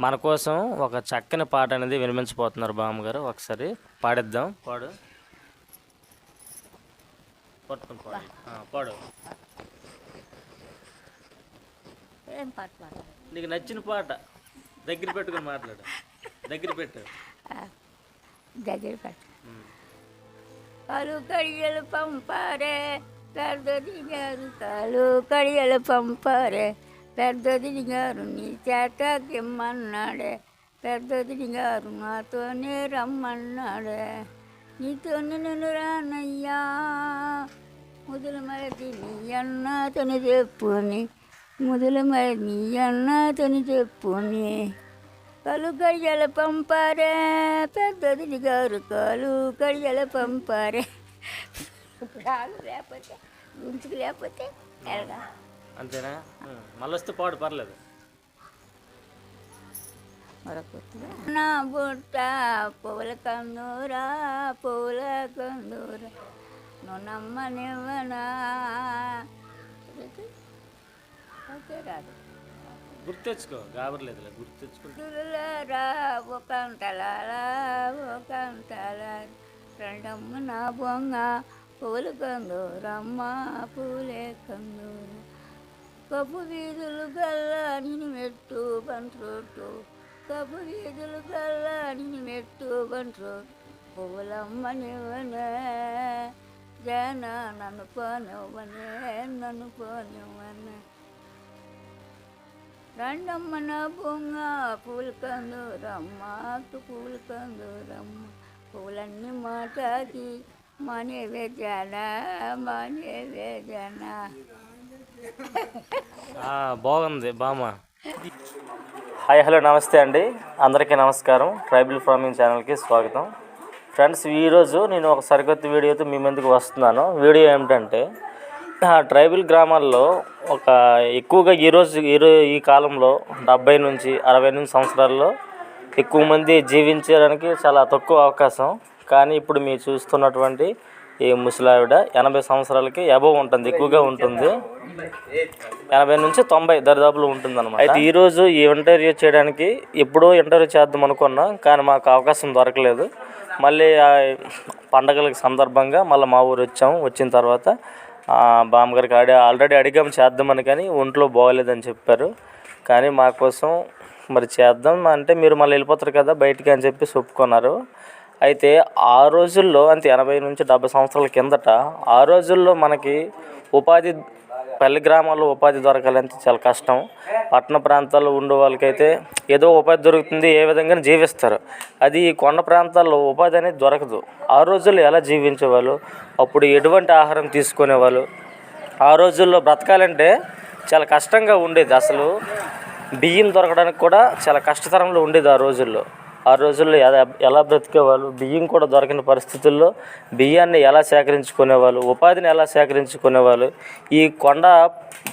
మన కోసం ఒక చక్కని పాట అనేది వినిపించబోతున్నారు బామ్మగారు. ఒకసారి పాడిద్దాం. పాడు. పట్టుకుని పాడు. పాడు. ఏం పాట నీకు నచ్చిన పాట దగ్గర పెట్టుకుని మాట్లాడు. దగ్గర పెట్టు. దగ్గర పెట్ట. కాలు కడియలు పంపారే కాలు కడియలు పంపారే. పెద్దది గారు నీ చేతకిమ్మన్నాడే పెద్దది గారు నాతోనే రమ్మన్నాడే నీతోనే నేను రానయ్యా ముదుల మరి నీ అన్నతోని చెప్పుని ముదుల మరి నీ అన్నతోని చెప్పుని కలు కడియల పంపారే పెద్దది గారు కాలు కడియల పంపారే రాదు లేకపోతే గుంతుకు లేకపోతే ఎలాగా అంతేనా? ఉమ్. మళ్ళీ వస్తే పాడు పర్లేదు. నా బుట్ట పువ్వుల కందూరా పువ్వుల కందూరా నువ్వు నమ్మనివ్వనా ఓకే రాదు. గుర్తు తెచ్చుకో గాబర్లేదులే గుర్తు తెచ్చుకుంటే తులరా ఒక అంతలారా ఒక అంతలారా రెండమ్మ నా బొంగ పూల కందూరమ్మ పూలే కందూర. కప్పు వీధులు గల్లా నిన్ను మెట్టు బంట్రోట్టు కప్పు వీధులు గల్లా నిన్ను మెట్టు బంట్రోట్టు పువ్వులమ్మ నివ్వనే జన నన్ను పోనివ్వనే నన్ను పోనివ్వనే. రండమ్మ నా బొంగ పూలు కందూరమ్మ పూలు కందూరమ్మ. పూలన్నీ మాటకి మనే వేజన మనే వేజన బాగుంది బామ్మ. హాయ్ హలో నమస్తే అండి. అందరికీ నమస్కారం. ట్రైబల్ ఫార్మింగ్ ఛానల్కి స్వాగతం. ఫ్రెండ్స్ ఈరోజు నేను ఒక సరికొత్త వీడియోతో మీ ముందుకు వస్తున్నాను. వీడియో ఏమిటంటే ట్రైబల్ గ్రామాల్లో ఒక ఎక్కువగా ఈరోజు ఈరో ఈ కాలంలో డెబ్బై నుంచి అరవై నుంచి సంవత్సరాల్లో ఎక్కువ మంది జీవించడానికి చాలా తక్కువ అవకాశం. కానీ ఇప్పుడు మీరు చూస్తున్నటువంటి ఈ ముసలావిడ ఎనభై సంవత్సరాలకి అబవ్ ఉంటుంది ఎక్కువగా ఉంటుంది. ఎనభై నుంచి తొంభై దరిదాపులు ఉంటుంది అనమాట అయితే ఈరోజు ఈ ఇంటర్వ్యూ చేయడానికి ఎప్పుడో ఇంటర్వ్యూ చేద్దాం అనుకున్నా కానీ మాకు అవకాశం దొరకలేదు. మళ్ళీ పండగలకి సందర్భంగా మళ్ళీ మా ఊరు వచ్చాము వచ్చిన తర్వాత బామ్మగారికి అడి ఆల్రెడీ అడిగాం చేద్దామని కానీ ఒంట్లో బాగోలేదని చెప్పారు. కానీ మా కోసం మరి చేద్దాం అంటే మీరు మళ్ళీ వెళ్ళిపోతారు కదా బయటికి అని చెప్పి ఒప్పుకున్నారు. అయితే ఆ రోజుల్లో అంటే ఎనభై నుంచి డెబ్బై సంవత్సరాల కిందట ఆ రోజుల్లో మనకి ఉపాధి పల్లె గ్రామాల్లో ఉపాధి దొరకాలంటే చాలా కష్టం. పట్టణ ప్రాంతాల్లో ఉండే వాళ్ళకైతే ఏదో ఉపాధి దొరుకుతుంది ఏ విధంగా జీవిస్తారు. అది కొండ ప్రాంతాల్లో ఉపాధి అనేది దొరకదు. ఆ రోజుల్లో ఎలా జీవించేవాళ్ళు? అప్పుడు ఎటువంటి ఆహారం తీసుకునేవాళ్ళు? ఆ రోజుల్లో బ్రతకాలంటే చాలా కష్టంగా ఉండేది అసలు. బియ్యం దొరకడానికి కూడా చాలా కష్టతరంలో ఉండేది ఆ రోజుల్లో. ఆ రోజుల్లో ఎలా ఎలా బ్రతికేవాళ్ళు బియ్యం కూడా దొరకని పరిస్థితుల్లో బియ్యాన్ని ఎలా సేకరించుకునేవాళ్ళు ఉపాధిని ఎలా సేకరించుకునేవాళ్ళు ఈ కొండ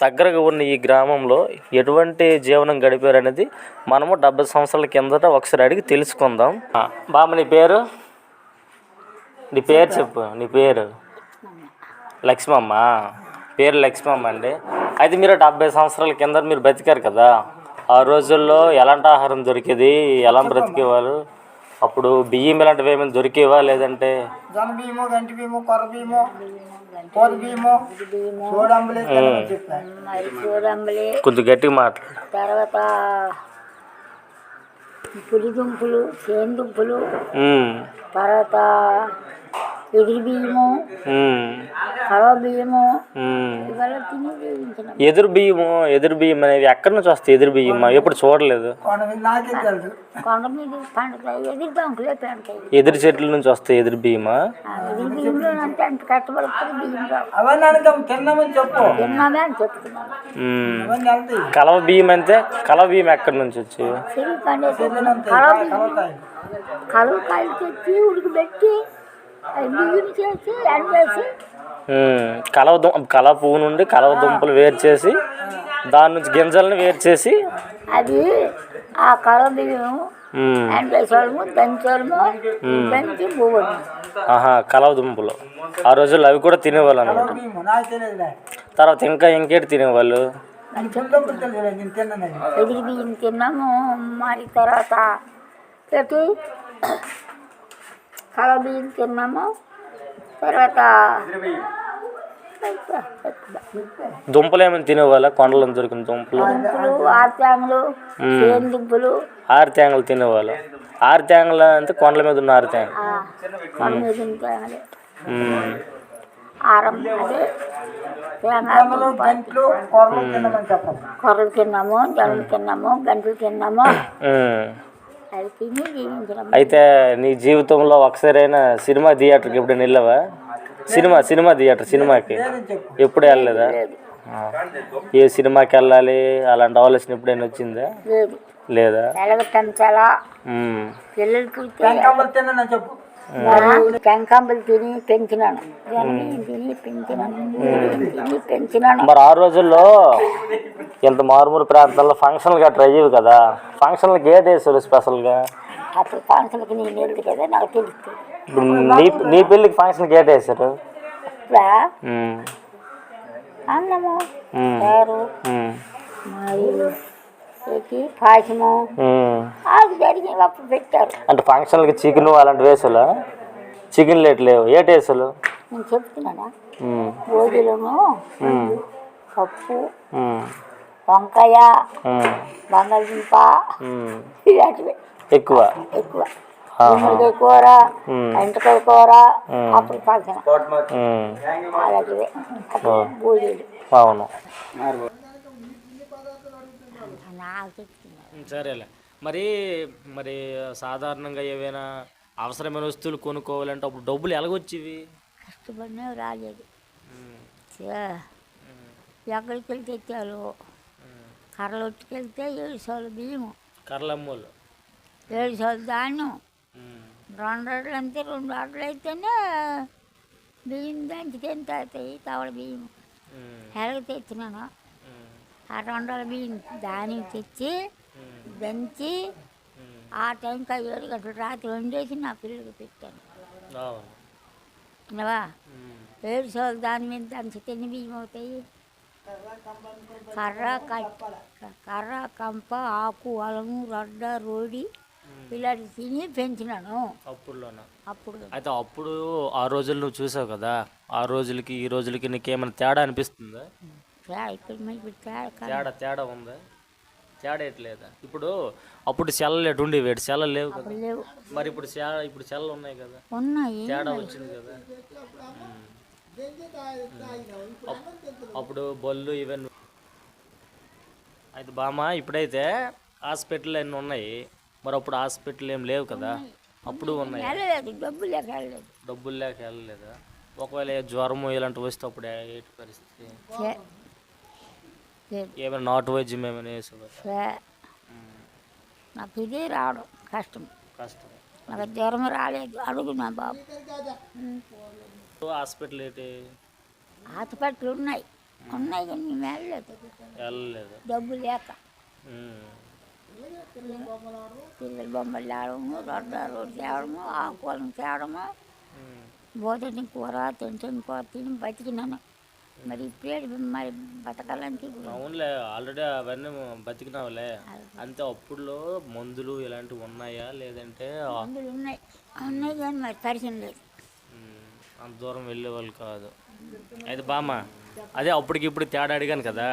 దగ్గరగా ఉన్న ఈ గ్రామంలో ఎటువంటి జీవనం గడిపారు అనేది మనము డెబ్బై సంవత్సరాల కిందట ఒకసారి అడిగి తెలుసుకుందాం. బామ్మ నీ పేరు? నీ పేరు చెప్పు నీ పేరు? లక్ష్మమ్మ. పేరు లక్ష్మమ్మ అండి. అయితే మీరు డెబ్బై సంవత్సరాల కింద మీరు బతికారు కదా? ఆ రోజుల్లో ఎలాంటి ఆహారం దొరికేది? ఎలా బ్రతికేవాళ్ళు అప్పుడు బియ్యం ఇలాంటివి ఏమైనా దొరికేవా లేదంటే? జన గంటి కొర్ర కోడి చూడంబులే చూడంబలి కొంచెం గట్టిగా మాట్లాడు. తర్వాత పులి దుంపులు చేను దుంపులు ఉమ్, తర్వాత ఎదిరి బియ్యము ఎదురు బియ్యము ఎదురు బియ్యం అనేవి ఎక్కడి నుంచి వస్తాయి ఎదురు బియ్యం ఎప్పుడు చూడలేదు. కొండ మీద నాకే తెలుసు. కొండ మీద పండుతాయి ఎదిరి బంకులే పెడతాయి ఎదురు చెట్ల నుంచి వస్తాయి ఎదురు బియ్యమా? ఆ ఎదిరి బియ్యంలో అంటే అంత కట్టబడుతుంది బియ్యం తిన్నామని చెప్పు. తిన్నామే అని చెప్తున్నాను. కలవ బియ్యం అంటే కలవ బియ్యం ఎక్కడి నుంచి వచ్చి? కలవ కాయలు. తెచ్చి ఉడకబెట్టి అవి కలవ దుం కలవ పువ్వు నుండి కలవ దుంపలు వేరు చేసి దాని నుంచి గింజలను వేరు చేసి అది ఆ కలవ బియ్యం దంచి ఆహా కలవ దుంపలు. ఆ రోజుల్లో అవి కూడా తినేవాళ్ళు అనమాట తర్వాత ఇంకా ఇంకేటి తినేవాళ్ళు? ఎదిరి బియ్యం తిన్నాము మరి తర్వాత పెట్టి కళ బియ్యం తిన్నాము తర్వాత దుంపలు ఏమైనా తినేవాళ్ళ? కొండలో దొరికిన దుంపలు? దుంపులు ఆర్త్యాంగులు చేను దుంపులు. ఆరు తేంగలు తినేవాళ్ళు? ఆరు తేంగలు అంటే కొండల మీద ఉన్న ఆరు తేంగ కొండ మీద తేంగలు. ఆరం అదే కొర్రలు తిన్నాము జొన్నలు తిన్నాము గంటలు తిన్నాము. అయితే నీ జీవితంలో ఒకసారైనా సినిమా థియేటర్కి ఎప్పుడైనా వెళ్ళావా? సినిమా సినిమా థియేటర్ సినిమాకి? ఎప్పుడు వెళ్ళలేదా. ఏ సినిమాకి వెళ్ళాలి? అలాంటి ఆలోచన ఎప్పుడైనా వచ్చిందా? లేదు. తిని తిని పెంచినాను. మరి ఆ రోజుల్లో ఇంత మారుమూరు ప్రాంతాల్లో ఫంక్షన్లు గట్రా అయ్యేవి కదా. ఫంక్షన్లకి ఏది వేసారు స్పెషల్గా అప్పుడు ఫంక్షన్కి నేను వెళ్తే కదా నాకు తెలుస్తుంది ఇప్పుడు నీ నీ పెళ్ళికి ఫంక్షన్కి ఏది వేసారు. అన్నము. చారు పాయసము. అది జరిగి అప్పుడు పెట్టారు? అంటే ఫంక్షన్లకి చికెన్ అలాంటి వేసాలా చికెన్ లేట్ లేవు. ఏటి వేసాలు నేను చెప్తున్నానా. పప్పు. వంకాయ. బంగాళదుంప. ఇలాంటివి. ఎక్కువ? ఎక్కువ. గుమ్మడికాయ కూర. ఎంటకాయ కూర. అప్పుడు. అలాంటివి. అవును. సరేలే. మరి మరి సాధారణంగా ఏవైనా అవసరమైన వస్తువులు కొనుక్కోవాలంటే అప్పుడు డబ్బులు ఎలాగొచ్చేవి? కష్టపడినా రాలేదు. ఎక్కడికి వెళ్ళి తెచ్చారు కర్రలు ఒట్టుకెళ్తే ఏడు సార్లు బియ్యము కర్లమ్మోళ్ళు ఏడు సార్లు ధాన్యం రెండు అడ్డలు అంతే రెండు అడ్డలు అయితేనే బియ్యం దంచి తింటే అవుతాయి తవడ బియ్యం ఎలాగ తెచ్చినాను ఆ రెండు వందల బియ్యం ధాన్యం తెచ్చి దంచి ఆ టైంకి ఆ ఏడు గంటల రాత్రి వండేసి నా పిల్లలకి పెట్టాను ఏడు సార్లు దాని మీద దంచి తిని బియ్యం అవుతాయి కర్ర కర్ర కంప ఆకు అలము రొడ్డ రోడి ఇలాంటి తిని పెంచినాను. అప్పుడులోన? అప్పుడు. అయితే అప్పుడు ఆ రోజులు నువ్వు చూసావు కదా? ఆ రోజులకి ఈ రోజులకి నీకేమైనా తేడా అనిపిస్తుందా? తేడా తేడా ఉందా? తేడా ఎట్లేదా? ఇప్పుడు అప్పుడు సెల్లలు ఎటు ఉండేవి? వేడు సెల్లలు లేవు కదా? మరి ఇప్పుడు ఇప్పుడు సెల్లలు ఉన్నాయి కదా? ఉన్నాయి. తేడా వచ్చింది కదా? అప్పుడు బళ్ళు ఇవన్నీ. అయితే బామ్మ ఇప్పుడైతే హాస్పిటల్ అన్నీ ఉన్నాయి. మరి అప్పుడు హాస్పిటల్ ఏం లేవు కదా. అప్పుడు ఉన్నాయి. వెళ్ళలేదు డబ్బు లేక వెళ్ళలేదు డబ్బులు లేక వెళ్ళలేదా? ఒకవేళ జ్వరము ఇలాంటి వస్తే అప్పుడు ఏంటి పరిస్థితి? ఏమైనా నాటు వైద్యం ఏమైనా వేసేవారు చే. నాకు ఇదే రావడం కష్టం. కష్టం. నాకు జ్వరం రాలేదు అడుగు నా బాబు హాస్పిటల్ ఏంటి? హాస్పిటల్ ఉన్నాయి. ఉన్నాయి కానీ మేము వెళ్ళలేదు. వెళ్ళలేదు. డబ్బు లేక. పిల్లల బొమ్మలు తేవడము రొడ్డ రోడ్డు తేవడము ఆకుకూరలు తేవడము. బోధని కూర తింటున్న కూర తిని బతికినాను. మరి ఇప్పుడే మరి బతకాలంటే ఇప్పుడు అవునులే ఆల్రెడీ అవన్నీ బతికినావులే. అంతే అప్పుడులో మందులు ఇలాంటివి ఉన్నాయా? లేదంటే మందులు ఉన్నాయి. ఉన్నాయి కానీ మరి పరిచయం లేదు. అంత దూరం వెళ్ళే వాళ్ళు కాదు. అయితే బామ్మ అదే అప్పటికి ఇప్పుడు తేడా అడిగాను కదా.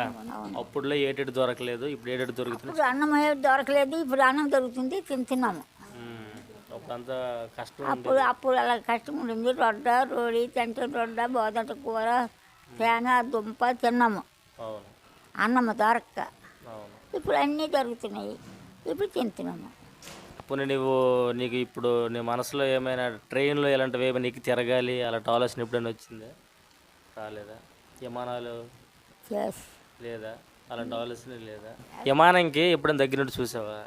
అప్పుడులో ఏటెడు దొరకలేదు ఇప్పుడు ఏటెడు దొరుకుతుంది? అన్నం దొరకలేదు ఇప్పుడు అన్నం దొరుకుతుంది తింటున్నాము అప్పుడంతా కష్టం అప్పుడు అప్పుడు అలా కష్టం ఉంటుంది రొడ్డ రోడి తింటే రొడ్డ బోదట కూర తేనె దుంప తిన్నాము. అన్నము దొరక్క. ఇప్పుడు అన్నీ దొరుకుతున్నాయి. ఇప్పుడు తింటున్నాము. పోనీ నువ్వు నీకు ఇప్పుడు నీ మనసులో ఏమైనా ట్రైన్లో ఇలాంటివి ఏమైనా నీకు తిరగాలి అలాంటి ఆలోచన ఎప్పుడైనా వచ్చిందా? రాలేదా? విమానాలు? లేదా? అలాంటి ఆలోచన లేదా? విమానంకి ఎప్పుడైనా దగ్గర నుండి చూసావా?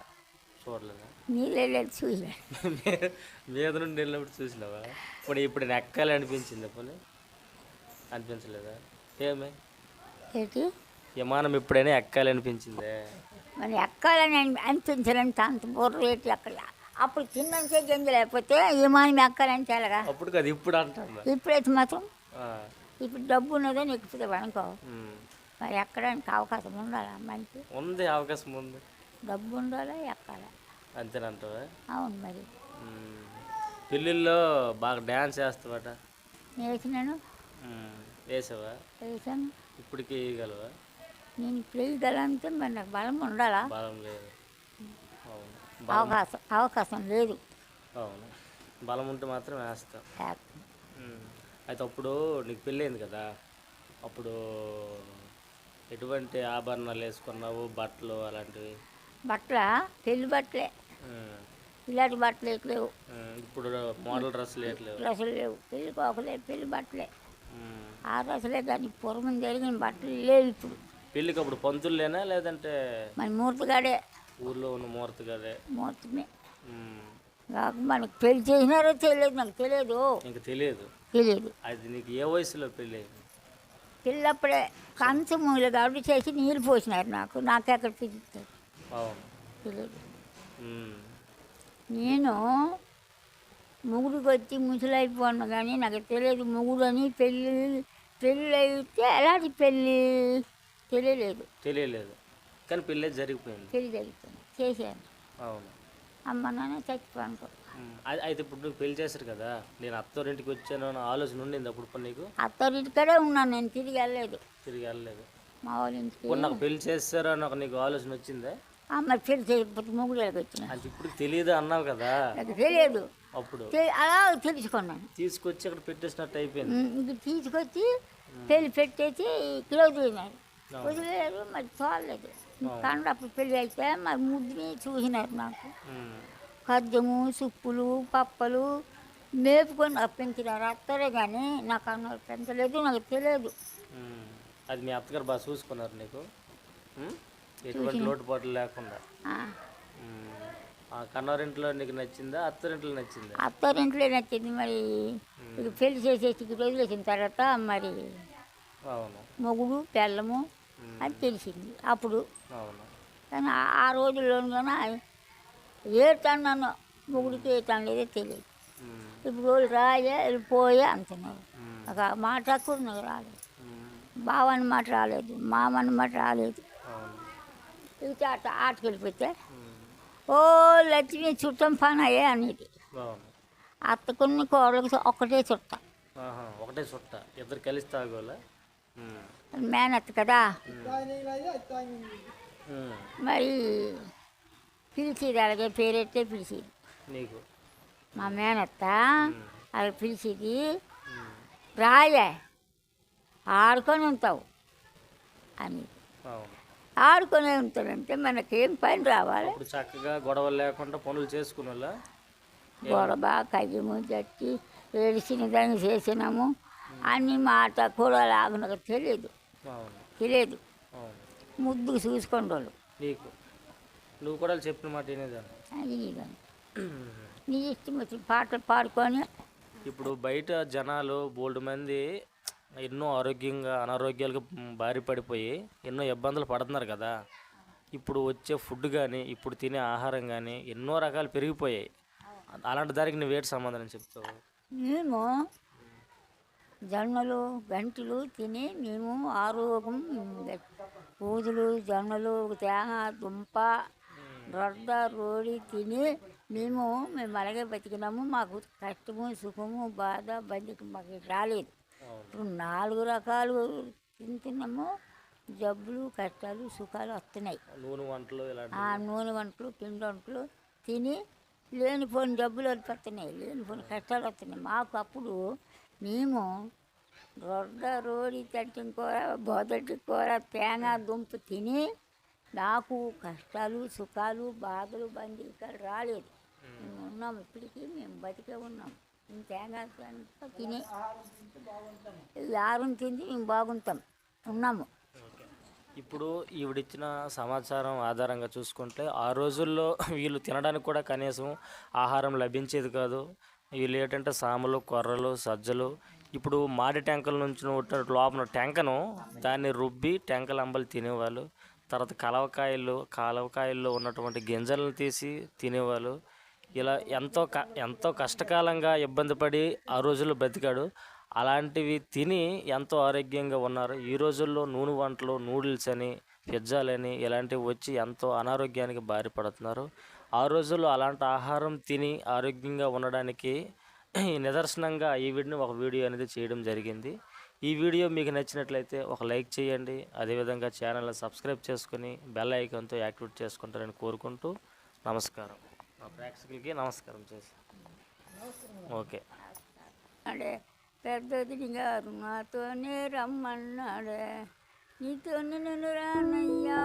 చూడలేదా? మీద నుండి వెళ్ళినప్పుడు చూసినావా? ఇప్పుడు ఇప్పుడు ఎక్కాలి అనిపించింది పోనీ? అనిపించలేదా? ఏమి? ఏంటి? విమానం ఎప్పుడైనా ఎక్కాలి అనిపించిందే మరి ఎక్కాలని అని- అనిపించాలంటే అంత బుర్ర రేటు ఎక్కడ? అప్పుడు చిన్న గంజి లేకపోతే విమానం ఎక్కాలని తెలగా? అప్పుడు కాదు ఇప్పుడు అంటాను ఇప్పుడైతే మాత్రం ఇప్పుడు డబ్బు ఉన్నదని ఎక్కుతుంది అనుకో. ఉమ్. మరి ఎక్కడానికి అవకాశం ఉండాలా అమ్మాయికి ఉంది అవకాశం ఉంది. డబ్బు ఉండాలా ఎక్కాలా? అంతేనంటావా అవును మరి. మ్మ్. పెళ్ళిళ్ళలో బాగా డ్యాన్స్ చేస్తావట మ్మ్. వేసావా? వేసాను. ఇప్పటికీ వేయగలవా? నేను చేయగలంటే మరి నాకు బలం ఉండాలా? బలం లేదు. అవును. అవకాశం అవకాశం లేదు. అవును. బలం ఉంటే మాత్రం మ్మ్. అయితే అప్పుడు నీకు పెళ్ళయింది కదా? అప్పుడు ఎటువంటి ఆభరణాలు వేసుకున్నావు? బట్టలు అలాంటివి? బట్టల? పెళ్ళి బట్టలే. మ్మ్. ఇలాంటి బట్టలు లేవు. ఇప్పుడు మోడల్ డ్రెస్సులు వేయట్లేవు. డ్రెస్సులు లేవు. పెళ్ళి కోకలే పెళ్ళి బట్టలే. ఆ డ్రెస్సులే కానీ పూర్వం జరిగిన బట్టలు లేవు ఇప్పుడు. పెళ్ళికి అప్పుడు పంతుల్లేనా లేదంటే మన మూర్తిగాడే ఊర్లో ఉన్న ముహూర్త గదే మూర్తిమే మనకు పెళ్ళి చేసినారో తెలియదు నాకు తెలియదు. ఇంక తెలియదు. తెలియదు. అది నీకు ఏ వయసులో పెళ్ళి పిల్లప్పుడే కంచమూలు కాబట్టి చేసి నీళ్ళు పోసినారు నాకు తిరుగుతుంది? అవును తెలియదు. నేను ముగుడికి వచ్చి ముసలైపోను కానీ నాకు తెలియదు ముగుడు అని పెళ్ళి పెళ్ళి అయితే ఎలాంటి పెళ్ళి? తెలియలేదు. తెలియలేదు. కానీ పెళ్ళి జరిగిపోయింది. పెళ్ళి జరుగుతుంది చేశాను. అవును. అమ్మ నాన్న చచ్చిపోనుకో మ్మ్. అది- అయితే ఇప్పుడు నువ్వు పెళ్ళి చేశారు కదా నేను అత్తోరింటికి వచ్చాను అన్న ఆలోచన ఉండింది అప్పుడు నీకు? అత్తరింటికడే ఉన్నాను నేను తిరిగి వెళ్ళలేదు. తిరిగి వెళ్ళలేదు. మా వాళ్ళ ఇంటికి నాకు పెళ్ళి చేస్తారు అని ఒక నీకు ఆలోచన వచ్చిందా? అమ్మ పెళ్ళి చేయకపోతే ముగుడికి వచ్చిన అది ఇప్పుడు తెలియదు అన్నావు కదా. నాకు తెలియదు. అప్పుడు. అలా తెలుసుకున్నాను తీసుకొచ్చి అక్కడ పెట్టేసినట్టు అయిపోయింది. ఇది తీసుకొచ్చి పెళ్ళి పెట్టేసి క్లోజ్ అయినారు వదిలేరు మరి చూడలేదు కానీ అప్పుడు పెళ్ళి అయితే మరి ముద్దుని చూసినారు నాకు. ఖద్యము సుప్పులు పప్పలు మేపుకొని నాకు పెంచినారు. అత్తరే కానీ నాకు అన్న పెంచలేదు నాకు తెలియదు. అది మీ అత్తగారు బాగా చూసుకున్నారు నీకు? ఎటువంటి లోటుపాట్లు లేకుండా. కన్నారింట్లో నీకు నచ్చిందా అత్తరింట్లో నచ్చిందా? అత్తారింట్లో నచ్చింది మరి. ఇక పెళ్ళి చేసేసి వదిలేసిన తర్వాత మరి అవును. మొగుడు పెళ్ళము అని తెలిసింది అప్పుడు. అవును. కానీ ఆ- రోజుల్లోనూ ఏతాను నన్ను. మొగుడికి ఏతాను లేదో తెలియదు. మ్మ్. ఇప్పుడు వాళ్ళు రాయే వెళ్ళిపోయే అంటున్నారు మ్మ్. ఒక మాట కూడా నాకు రాలేదు. మ్మ్. బావని మాట రాలేదు మామని మాట రాలేదు. ఇక ఆట ఆటకి వెళ్ళిపోతే మ్మ్. ఓ లక్ష్మి చుట్టం పని అయ్యే అనేది అత్తకుని కోడలకు ఒక్కటే చుట్ట. ఒకటే చుట్ట. ఇద్దరు కలిసి తాగోలా. మేనత్త కదా. మరి పిలిచేది అలాగే పేరెట్టే పిలిచేది. నీకు? మా మేనత్త అలా పిలిచేది. రాయే ఆడుకొని ఉంటావు అని ఆడుకొని ఉంటాడంటే మనకేం పని రావాలి? ఇప్పుడు చక్కగా గొడవలు లేకుండా పనులు చేసుకునేలా గొడవ కయ్యము జట్టి ఏడిసిన దాన్ని చేసినాము. అన్ని మాట కూడా లాగా తెలియదు. తెలియదు. చూసుకోండి వాళ్ళు నీకు? నువ్వు కూడా చెప్పిన మాట అది నీ ఇష్టం వచ్చిన పాటలు పాడుకొని ఇప్పుడు బయట జనాలు బోల్డ్ మంది ఎన్నో ఆరోగ్యంగా అనారోగ్యాలకు బారి పడిపోయి ఎన్నో ఇబ్బందులు పడుతున్నారు కదా. ఇప్పుడు వచ్చే ఫుడ్ కానీ ఇప్పుడు తినే ఆహారం కానీ ఎన్నో రకాలు పెరిగిపోయాయి. అలాంటి దానికి నువ్వేటి సమాధానం చెప్తావు? మేము జొన్నలు గంటలు తిని మేము ఆరోగ్యం పూజలు జొన్నలు తేహ దుంప రొడ్డ రోడి తిని మేము మేము అలాగే బతికినాము. మాకు కష్టము సుఖము బాధ బందికి మాకు రాలేదు. ఇప్పుడు నాలుగు రకాలు తింటున్నాము జబ్బులు కష్టాలు సుఖాలు వస్తున్నాయి. నూనె వంటలు ఆ నూనె వంటలు పిండి వంటలు తిని లేనిపోని డబ్బులు వస్తున్నాయి లేనిపోని కష్టాలు వస్తున్నాయి. మాకు అప్పుడు మేము రొడ్డ రోడి తట్టిన కూర బోదటి కూర తేంగ దుంప తిని నాకు కష్టాలు సుఖాలు బాధలు బందీకాలు రాలేదు. మేము ఉన్నాం ఇప్పటికీ మేము బతికే ఉన్నాం. మేము తిని తింది మేము బాగుంటాం ఉన్నాము. ఇప్పుడు ఈవిడిచ్చిన సమాచారం ఆధారంగా చూసుకుంటే ఆ రోజుల్లో వీళ్ళు తినడానికి కూడా కనీసం ఆహారం లభించేది కాదు. వీళ్ళు ఏంటంటే సామలు కొర్రలు సజ్జలు. ఇప్పుడు మాడి ట్యాంకుల నుంచి లోపల టెంకను దాన్ని రుబ్బి టెంకల అంబలు తినేవాళ్ళు. తర్వాత కలవకాయలు కలవకాయల్లో ఉన్నటువంటి గింజలను తీసి తినేవాళ్ళు. ఇలా ఎంతో క ఎంతో కష్టకాలంగా ఇబ్బంది పడి ఆ రోజుల్లో బ్రతికాడు అలాంటివి తిని ఎంతో ఆరోగ్యంగా ఉన్నారు. ఈ రోజుల్లో నూనె వంటలు నూడిల్స్ అని పిజ్జాలని ఇలాంటివి వచ్చి ఎంతో అనారోగ్యానికి బారి పడుతున్నారు. ఆ రోజుల్లో అలాంటి ఆహారం తిని ఆరోగ్యంగా ఉండడానికి నిదర్శనంగా ఈ వీడిని ఒక వీడియో అనేది చేయడం జరిగింది. ఈ వీడియో మీకు నచ్చినట్లయితే ఒక లైక్ చేయండి. అదేవిధంగా ఛానల్ని సబ్స్క్రైబ్ చేసుకొని బెల్ ఐకాన్తో యాక్టివేట్ చేసుకుంటారని కోరుకుంటూ నమస్కారం. మా ప్రేక్షకులకి నమస్కారం చేసి ఓకే అడే పెద్దది గారు నాతోనే రమ్మన్నాడే నీతోనే నేను రానయ్యా